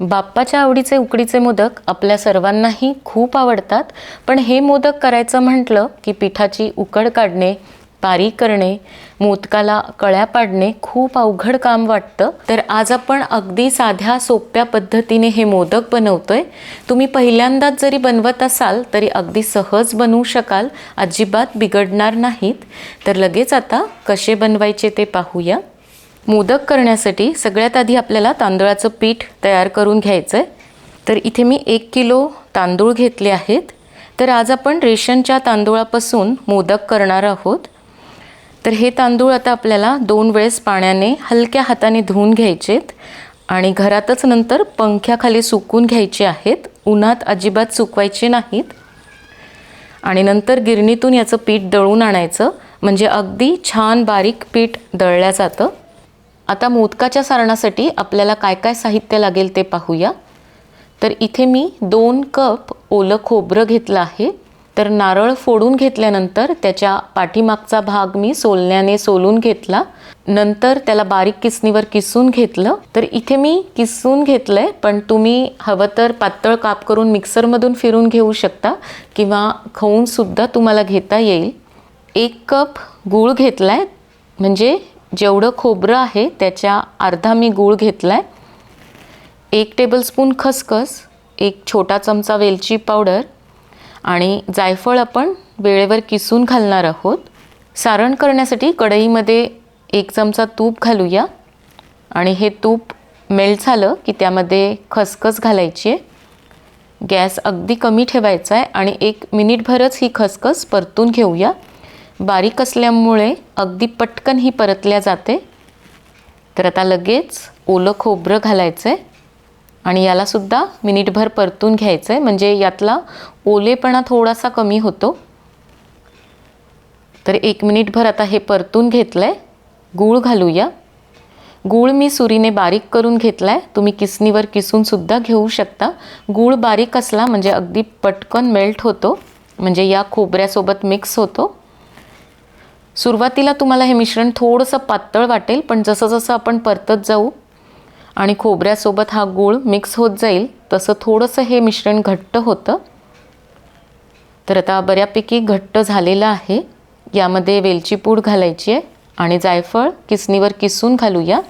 बाप्पाच्या आवडीचे उकडीचे मोदक आपल्या सर्वांनाही खूप आवडतात. पण हे मोदक करायचं म्हटलं की पिठाची उकड काढणे पारी करणे मोदकाला कळ्या पाडणे खूप अवघड काम वाटतं. तर आज आपण अगदी साध्या सोप्या पद्धतीने हे मोदक बनवतोय. तुम्ही पहिल्यांदाच जरी बनवत असाल तरी अगदी सहज बनवू शकाल. अजिबात बिघडणार नाहीत. तर लगेच आता कसे बनवायचे ते पाहूया. मोदक करण्यासाठी सगळ्यात आधी आपल्याला तांदळाचं पीठ तयार करून घ्यायचं आहे तर इथे मी एक किलो तांदूळ घेतले आहेत. तर आज आपण रेशनच्या तांदूळापासून मोदक करणार आहोत. तर हे तांदूळ आता आपल्याला दोन वेळेस पाण्याने हलक्या हाताने धुवून घ्यायचेत आणि घरातच नंतर पंख्याखाली सुकून घ्यायचे आहेत. उन्हात अजिबात सुकवायचे नाहीत. आणि नंतर गिरणीतून याचं पीठ दळून आणायचं. म्हणजे अगदी छान बारीक पीठ दळल्या जातं. आता मोदकाच्या सारणासाठी आपल्याला काय काय साहित्य लागेल ते पाहूया. तर इथे मी दोन कप ओलं खोबरं घेतलं आहे. तर नारळ फोडून घेतल्यानंतर त्याच्या पाठीमागचा भाग मी सोलण्याने सोलून घेतला. नंतर त्याला बारीक किसणीवर किसून घेतलं. तर इथे मी किसून घेतलं आहे पण तुम्ही हवं तर पातळ काप करून मिक्सरमधून फिरून घेऊ शकता किंवा खवूनसुद्धा तुम्हाला घेता येईल. एक कप गूळ घेतला आहे म्हणजे जेवढं खोबरं आहे त्याच्या अर्धा मी गूळ घेतला आहे एक टेबलस्पून खसखस एक छोटा चमचा वेलची पावडर आणि जायफळ आपण वेळेवर किसून घालणार आहोत. सारण करण्यासाठी कढईमध्ये एक चमचा तूप घालूया. आणि हे तूप मेल्ट झालं की त्यामध्ये खसखस घालायची आहे. गॅस अगदी कमी ठेवायचा आहे आणि एक मिनिटभरच ही खसखस परतून घेऊया. बारीक असल्यामुळे अगदी पटकन ही परतल्या जाते. तर आता लगेच ओलं खोबरं घालायचं आहे आणि यालासुद्धा मिनिटभर परतून घ्यायचं आहे म्हणजे यातला ओलेपणा थोडासा कमी होतो. तर एक मिनिटभर आता हे परतून घेतलं आहे गूळ घालूया. गूळ मी सुरीने बारीक करून घेतला आहे तुम्ही किसनीवर किसूनसुद्धा घेऊ शकता. गूळ बारीक असला म्हणजे अगदी पटकन मेल्ट होतो. म्हणजे या खोबऱ्यासोबत मिक्स होतो. सुरुवातीला तुम्हाला हे मिश्रण थोडंसं पातळ वाटेल पण जसं जसं आपण परतत जाऊ आणि खोबऱ्यासोबत हा गूळ मिक्स होत जाईल तसं थोडंसं हे मिश्रण घट्ट होतं. तर आता बऱ्यापैकी घट्ट झालेलं आहे. यामध्ये वेलची पूड घालायची आहे आणि जायफळ किसणीवर किसून घालूया.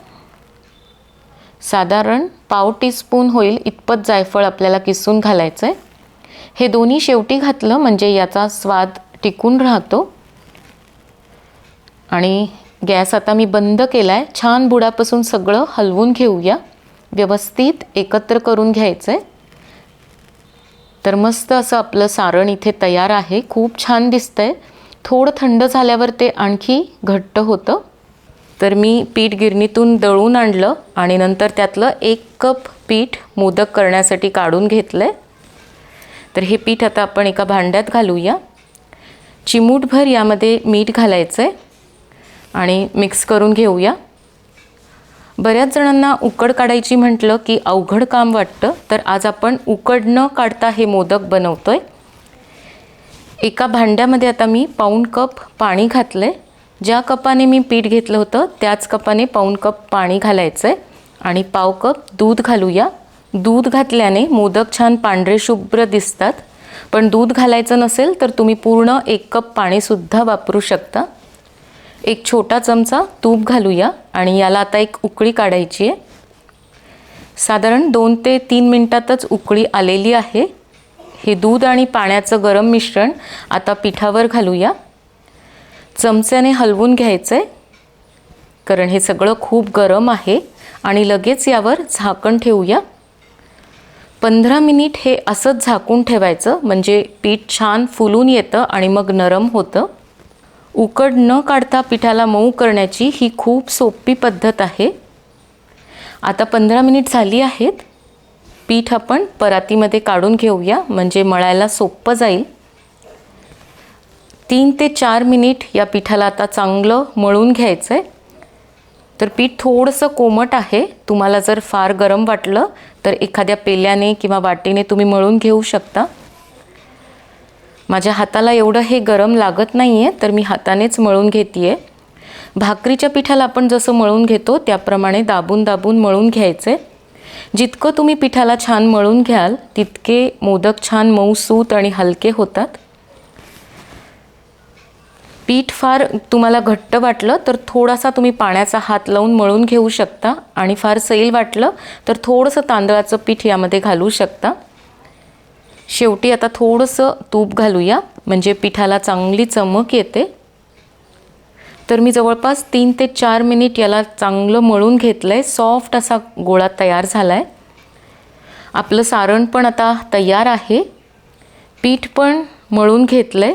साधारण पाव टीस्पून होईल इतपत जायफळ आपल्याला किसून घालायचं आहे हे दोन्ही शेवटी घातलं म्हणजे याचा स्वाद टिकून राहतो. आणि गॅस आता मी बंद केला आहे छान बुडापासून सगळं हलवून घेऊया. व्यवस्थित एकत्र करून घ्यायचं आहे तर मस्त असं आपलं सारण इथे तयार आहे. खूप छान दिसतं आहे थोडं थंड झाल्यावर ते आणखी घट्ट होतं. तर मी पीठ गिरणीतून दळून आणलं आणि नंतर त्यातलं एक कप पीठ मोदक करण्यासाठी काढून घेतलं आहे तर हे पीठ आता आपण एका भांड्यात घालूया. चिमूटभर यामध्ये मीठ घालायचं आहे आणि मिक्स करून घेऊया. बऱ्याच जणांना उकड काढायची म्हटलं की अवघड काम वाटतं तर आज आपण उकड न काढता हे मोदक बनवतो आहे एका भांड्यामध्ये आता मी पाऊण कप पाणी घातलं आहे ज्या कपाने मी पीठ घेतलं होतं त्याच कपाने पाऊण कप पाणी घालायचं आहे आणि पाव कप दूध घालूया. दूध घातल्याने मोदक छान पांढरे शुभ्र दिसतात. पण दूध घालायचं नसेल तर तुम्ही पूर्ण एक कप पाणीसुद्धा वापरू शकता. एक छोटा चमचा तूप घालूया आणि याला आता एक उकळी काढायची आहे. साधारण दोन ते तीन मिनटातच उकळी आलेली आहे. हे दूध आणि पाण्याचं गरम मिश्रण आता पिठावर घालूया. चमच्याने हलवून घ्यायचं आहे कारण हे सगळं खूप गरम आहे आणि लगेच यावर झाकण ठेवूया. पंधरा मिनिट हे असंच झाकून ठेवायचं म्हणजे पीठ छान फुलून येतं आणि मग नरम होतं. उकड न काढता पिठाला मऊ करण्याची ही खूप सोपी पद्धत आहे. आता पंधरा मिनिट झाली आहेत. पीठ आपण परातीमध्ये काढून घेऊया म्हणजे मळायला सोपं जाईल. तीन ते चार मिनिट या पिठाला आता चांगलं मळून घ्यायचं आहे तर पीठ थोडंसं कोमट आहे. तुम्हाला जर फार गरम वाटलं तर एखाद्या पेल्याने किंवा वाटीने तुम्ही मळून घेऊ शकता. माझ्या हाताला एवढं हे गरम लागत नाही आहे तर मी हातानेच मळून घेते आहे भाकरीच्या पिठाला आपण जसं मळून घेतो त्याप्रमाणे दाबून दाबून मळून घ्यायचे. जितकं तुम्ही पिठाला छान मळून घ्याल तितके मोदक छान मऊसूत आणि हलके होतात. पीठ फार तुम्हाला घट्ट वाटलं तर थोडासा तुम्ही पाण्याचा हात लावून मळून घेऊ शकता. आणि फार सैल वाटलं तर थोडंसं तांदळाचं पीठ यामध्ये घालू शकता. शेवटी आता थोडंसं तूप घालूया. म्हणजे पिठाला चांगली चमक येते. तर मी जवळपास तीन ते चार मिनिट याला चांगलं मळून घेतलं आहे सॉफ्ट असा गोळा तयार झाला आहे आपलं सारण पण आता तयार आहे. पीठ पण मळून घेतलं आहे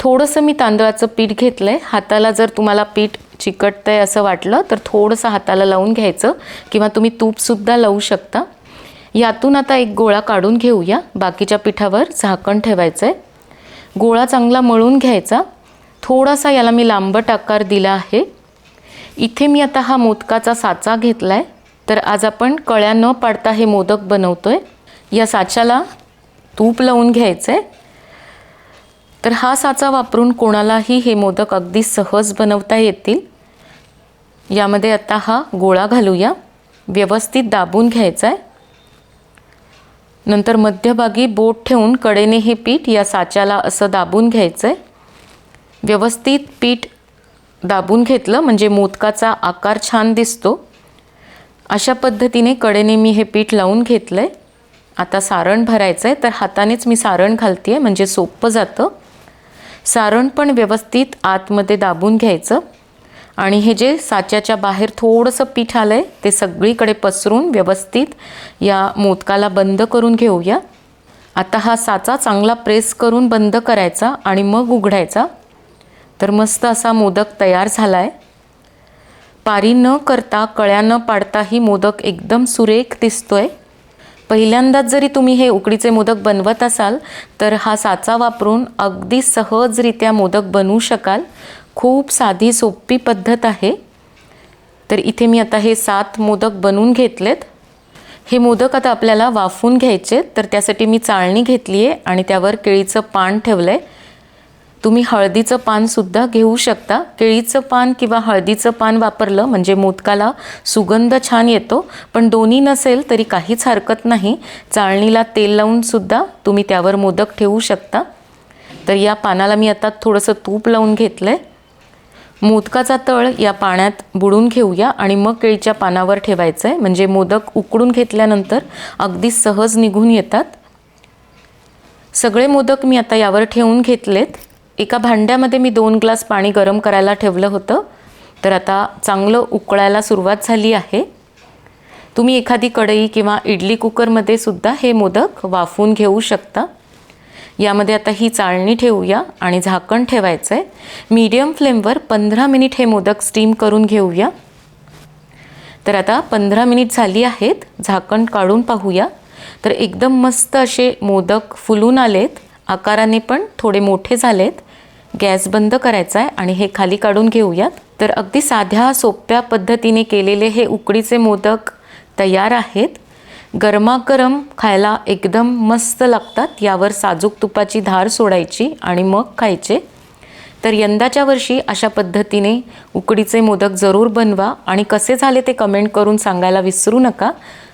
थोडंसं मी तांदळाचं पीठ घेतलं आहे हाताला जर तुम्हाला पीठ चिकटतं आहे असं वाटलं तर थोडंसं हाताला लावून घ्यायचं. किंवा तुम्ही तूपसुद्धा लावू शकता. यातून आता एक गोळा काढून घेऊया. बाकीच्या पिठावर झाकण ठेवायचं आहे गोळा चांगला मळून घ्यायचा. थोडासा याला मी लांबट आकार दिला आहे. इथे मी आता हा मोदकाचा साचा घेतला आहे तर आज आपण कळ्या न पाडता हे मोदक बनवतो आहे या साच्याला तूप लावून घ्यायचं आहे तर हा साचा वापरून कोणालाही हे मोदक अगदी सहज बनवता येतील. यामध्ये आता हा गोळा घालूया. व्यवस्थित दाबून घ्यायचा आहे नंतर मध्यभागी बोट ठेवून कडेने हे पीठ या साच्याला असं दाबून घ्यायचं आहे व्यवस्थित पीठ दाबून घेतलं म्हणजे मोदकाचा आकार छान दिसतो. अशा पद्धतीने कडेने मी हे पीठ लावून घेतलं आहे आता सारण भरायचं आहे तर हातानेच मी सारण घालते आहे म्हणजे सोपं जातं. सारण पण व्यवस्थित आतमध्ये दाबून घ्यायचं. आणि हे जे साच्याच्या बाहेर थोडंसं पीठ आलं आहे ते सगळीकडे पसरून व्यवस्थित या मोदकाला बंद करून घेऊया. आता हा साचा चांगला प्रेस करून बंद करायचा आणि मग उघडायचा. तर मस्त असा मोदक तयार झाला आहे पारी न करता कळ्या न पाडताही मोदक एकदम सुरेख दिसतोय. पहिल्यांदाच जरी तुम्ही हे उकडीचे मोदक बनवत असाल तर हा साचा वापरून अगदी सहजरित्या मोदक बनवू शकाल. खूप साधी सोपी पद्धत आहे. तर इथे मी आता हे सात मोदक बनवून घेतलेत. हे मोदक आता आपल्याला वाफून घ्यायचे तर त्यासाठी मी चाळणी घेतली आहे आणि त्यावर केळीचं पान ठेवलं आहे तुम्ही हळदीचं पानसुद्धा घेऊ शकता. केळीचं पान किंवा हळदीचं पान वापरलं म्हणजे मोदकाला सुगंध छान येतो. पण दोन्ही नसेल तरी काहीच हरकत नाही. चाळणीला तेल लावूनसुद्धा तुम्ही त्यावर मोदक ठेवू शकता. तर या पानाला मी आता थोडंसं तूप लावून घेतलं आहे मोदकाचा तळ या पाण्यात बुडून घेऊया आणि मग केळीच्या पानावर ठेवायचं आहे म्हणजे मोदक उकडून घेतल्यानंतर अगदी सहज निघून येतात. सगळे मोदक मी आता यावर ठेवून घेतलेत. एका भांड्यामध्ये मी दोन ग्लास पाणी गरम करायला ठेवलं होतं. तर आता चांगलं उकळायला सुरुवात झाली आहे. तुम्ही एखादी कढई किंवा इडली कुकरमध्ये सुद्धा हे मोदक वाफवून घेऊ शकता. यामध्ये आता ही चाळणी ठेवूया आणि झाकण ठेवायचं आहे मीडियम फ्लेमवर पंधरा मिनिट हे मोदक स्टीम करून घेऊया. तर आता पंधरा मिनिट झाली आहेत. झाकण काढून पाहूया. तर एकदम मस्त असे मोदक फुलून आलेत. आकाराने पण थोडे मोठे झालेत. गॅस बंद करायचा आहे आणि हे खाली काढून घेऊयात. तर अगदी साध्या सोप्या पद्धतीने केलेले हे उकडीचे मोदक तयार आहेत. गरमागरम खायला एकदम मस्त लागतात. यावर साजूक तुपाची धार सोडायची आणि मग खायचे. तर यंदाच्या वर्षी अशा पद्धतीने उकडीचे मोदक जरूर बनवा आणि कसे झाले ते कमेंट करून सांगायला विसरू नका.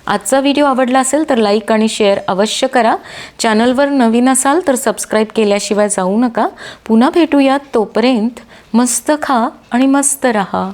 आजचा व्हिडिओ आवडला असेल तर लाईक आणि शेअर अवश्य करा. चॅनलवर नवीन असाल तर सबस्क्राईब केल्याशिवाय जाऊ नका. पुन्हा भेटूयात तोपर्यंत मस्त खा आणि मस्त रहा.